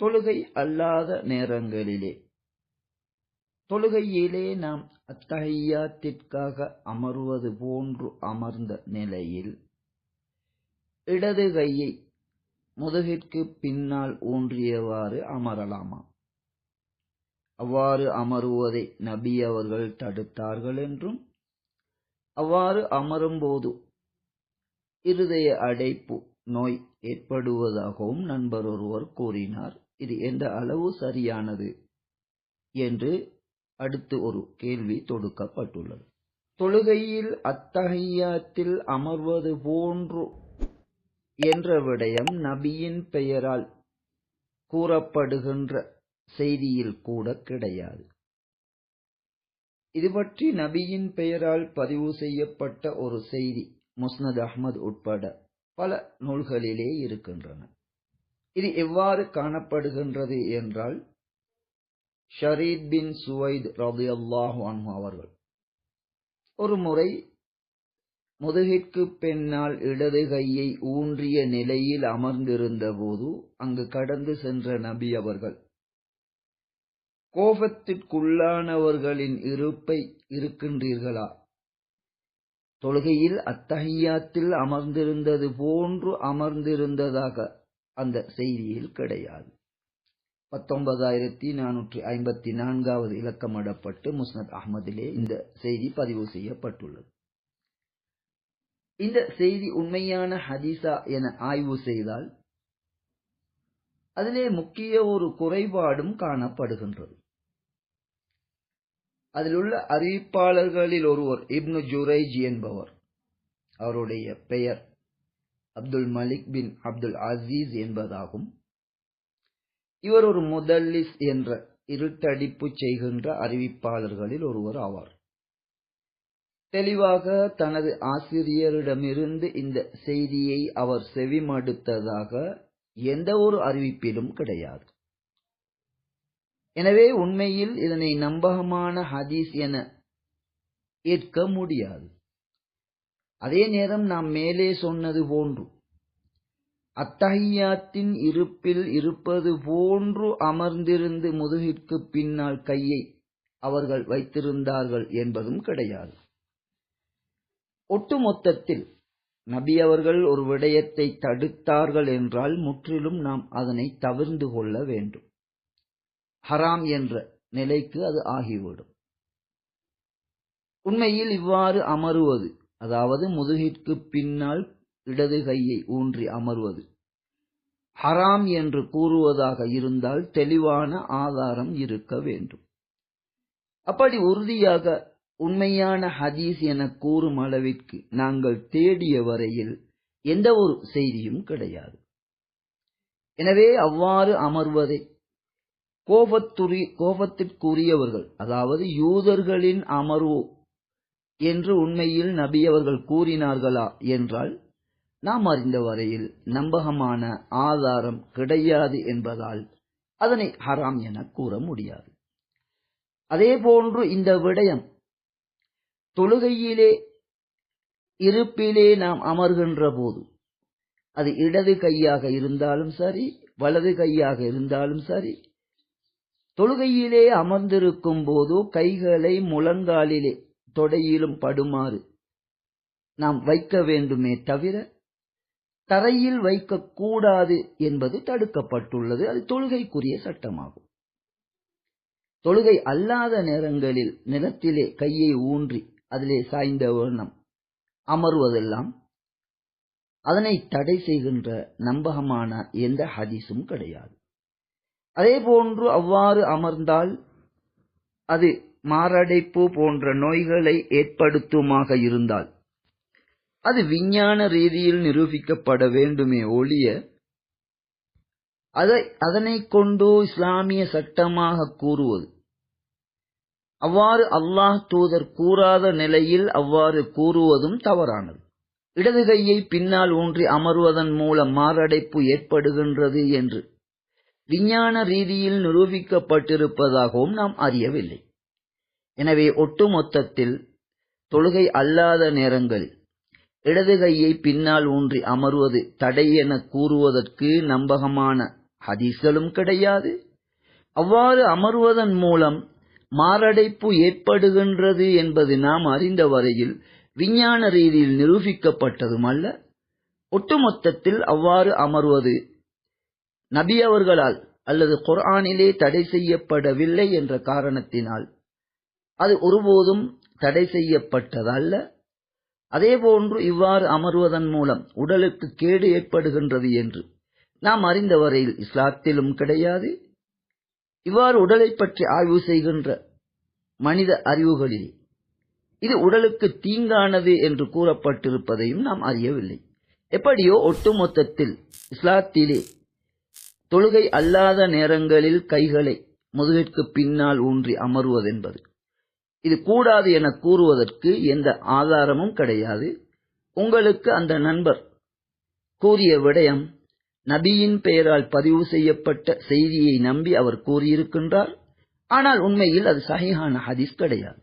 தொழுகை அல்லாத நேரங்களிலே. தொழுகையிலே நாம் அத்தகையாத்திற்காக அமர்வது போன்று அமர்ந்த நிலையில் இடது கையை முதுகிற்கு பின்னால் ஊன்றியவாறு அமரலாமா? அவ்வாறு அமருவதை நபி அவர்கள் தடுத்தார்கள் என்றும் அவ்வாறு அமரும்போது இருதய அடைப்பு நோய் ஏற்படுவதாகவும் நண்பர் ஒருவர் கூறினார். இது எந்த அளவு சரியானது என்று அடுத்து ஒரு கேள்வி தொடுக்கப்பட்டுள்ளது. தொழுகையில் அத்தகையாத்தில் அமர்வது போன்று என்ற விடயம் நபியின் பெயரால் கூறப்படுகின்ற செய்தியில் கூட கிடையாது. இது பற்றி நபியின் பெயரால் பதிவு செய்யப்பட்ட ஒரு செய்தி முஸ்னத் அஹ்மத் உட்பட பல நூல்களிலே இருக்கின்றன. இது எவ்வாறு காணப்படுகின்றது என்றால் ஷரீத் பின் சுவைத் ரதியல்லாஹு அன்ஹு அவர்கள் ஒரு முறை முதுகிற்கு பின்னால் இடது கையை ஊன்றிய நிலையில் அமர்ந்திருந்த போது அங்கு கடந்து சென்ற நபி அவர்கள் கோபத்திற்குள்ளானவர்களின் இருப்பை இருக்கின்றீர்களா? தொழுகையில் அத்தஹியாத்தில் அமர்ந்திருந்தது போன்று அமர்ந்திருந்ததாக அந்த செய்தியில் கிடையாது. பத்தொன்பதாயிரத்தி நானூற்றி ஐம்பத்தி நான்காவது இலக்கமிடப்பட்டு முஸ்னத் அஹ்மதிலே இந்த செய்தி பதிவு செய்யப்பட்டுள்ளது. இந்த செய்தி உண்மையான ஹதீசா என ஆய்வு செய்தால் அதிலே முக்கிய ஒரு குறைபாடும் காணப்படுகின்றது. அதிலுள்ள அறிவிப்பாளர்களில் ஒருவர் இப்னு ஜுரைஜ் என்பவர். அவருடைய பெயர் அப்துல் மலிக் பின் அப்துல் அசீஸ் என்பதாகும். இவர் ஒரு முதல்லிஸ் என்ற இருட்டடிப்பு செய்கின்ற அறிவிப்பாளர்களில் ஒருவர் ஆவார். தெளிவாக தனது ஆசிரியரிடமிருந்து இந்த செய்தியை அவர் செவிமடுத்ததாக எந்த ஒரு அறிவிப்பிலும் கிடையாது. எனவே உண்மையில் இதனை நம்பகமான ஹதீஸ் என ஏற்க முடியாது. அதே நேரம் நாம் மேலே சொன்னது போன்று அத்தகையாத்தின் இருப்பில் இருப்பது போன்று அமர்ந்திருந்து முதுகிற்கு பின்னால் கையை அவர்கள் வைத்திருந்தார்கள் என்பதும் கிடையாது. ஒட்டுமொத்தத்தில் நபி அவர்கள் ஒரு விடயத்தை தடுத்தார்கள் என்றால் முற்றிலும் நாம் அதனை தவிர்ந்து கொள்ள வேண்டும். ஹராம் என்ற நிலைக்கு அது ஆகிவிடும். உண்மையில் இவ்வாறு அமருவது அதாவது முதுகிற்கு பின்னால் இடது கையை ஊன்றி அமர்வது. ஹராம் என்று கூறுவதாக இருந்தால் தெளிவான ஆதாரம் இருக்க வேண்டும். அப்படி உறுதியாக உண்மையான ஹதீஸ் என கூறும் அளவிற்கு நாங்கள் தேடிய வரையில் எந்த ஒரு செய்தியும் கிடையாது. எனவே அவ்வாறு அமர்வதை கோபத்துரி கோபத்திற்குரியவர்கள் அதாவது யூதர்களின் அமர்வு என்று உண்மையில் நபி அவர்கள் கூறினார்களா என்றால் நாம் அறிந்த வரையில் நம்பகமான ஆதாரம் கிடையாது என்பதால் அதனை ஹராம் என கூற முடியாது. அதே போன்று இந்த விடயம் தொழுகையிலே இருப்பிலே நாம் அமர்கின்ற போது அது இடது கையாக இருந்தாலும் சரி வலது கையாக இருந்தாலும் சரி தொழுகையிலே அமர்ந்திருக்கும் போது கைகளை முழங்காலிலே தொடையிலும் படுமாறு. நாம் வைக்க வேண்டுமே தவிர தரையில் வைக்கக்கூடாது என்பது தடுக்கப்பட்டுள்ளது. அது தொழுகைக்குரிய சட்டமாகும். தொழுகை அல்லாத நேரங்களில் நிலத்திலே கையை ஊன்றி அதிலே சாய்ந்த வண்ணம் அமர்வதெல்லாம் அதனை தடை செய்கின்ற நம்பகமான எந்த ஹதீஸும் கிடையாது. அதே போன்று அவ்வாறு அமர்ந்தால் அது மாரடைப்பு போன்ற நோய்களை ஏற்படுத்துமாக இருந்தால் அது விஞ்ஞான ரீதியில் நிரூபிக்கப்பட வேண்டுமே ஒழிய அதை அதனை கொண்டு இஸ்லாமிய சட்டமாக கூறுவது. அவ்வாறு அல்லாஹ் தூதர் கூறாத நிலையில் அவ்வாறு கூறுவதும் தவறானது. இடது கையை பின்னால் ஊன்றி அமர்வதன் மூலம் மாரடைப்பு ஏற்படுகின்றது என்று விஞ்ஞான ரீதியில் நிரூபிக்கப்பட்டிருப்பதாகவும் நாம் அறியவில்லை. எனவே ஒட்டுமொத்தத்தில் தொழுகை அல்லாத நேரங்கள் இடது கையை பின்னால் ஊன்றி அமர்வது தடை என கூறுவதற்கு நம்பகமான ஹதீஸ்களும் கிடையாது. அவ்வாறு அமர்வதன் மூலம் மாரடைப்பு ஏற்படுகின்றது என்பது நாம் அறிந்த வரையில் விஞ்ஞான ரீதியில் நிரூபிக்கப்பட்டதும் அல்ல. ஒட்டுமொத்தத்தில் அவ்வாறு அமர்வது நபி அவர்களால் அல்லது குர்ஆனிலே தடை செய்யப்படவில்லை என்ற காரணத்தினால் அது ஒருபோதும் தடை செய்யப்பட்டதல்ல. அதேபோன்று இவ்வாறு அமர்வதன் மூலம் உடலுக்கு கேடு ஏற்படுகின்றது என்று நாம் அறிந்த வரையில் இஸ்லாத்திலும் கிடையாது. இவ்வாறு உடலை பற்றி ஆய்வு செய்கின்ற மனித அறிவுகளில் இது உடலுக்கு தீங்கானது என்று கூறப்பட்டிருப்பதையும் நாம் அறியவில்லை. எப்படியோ ஒட்டுமொத்தத்தில் இஸ்லாத்திலே தொழுகை அல்லாத நேரங்களில் கைகளை முதுகிற்கு பின்னால் ஊன்றி அமர்வதென்பது இது கூடாது என கூறுவதற்கு எந்த ஆதாரமும் கிடையாது. உங்களுக்கு அந்த நண்பர் கூறிய விடயம் நபியின் பெயரால் பதிவு செய்யப்பட்ட செய்தியை நம்பி அவர் கூறியிருக்கின்றார். ஆனால் உண்மையில் அது சஹிஹான ஹதீஸ் கிடையாது.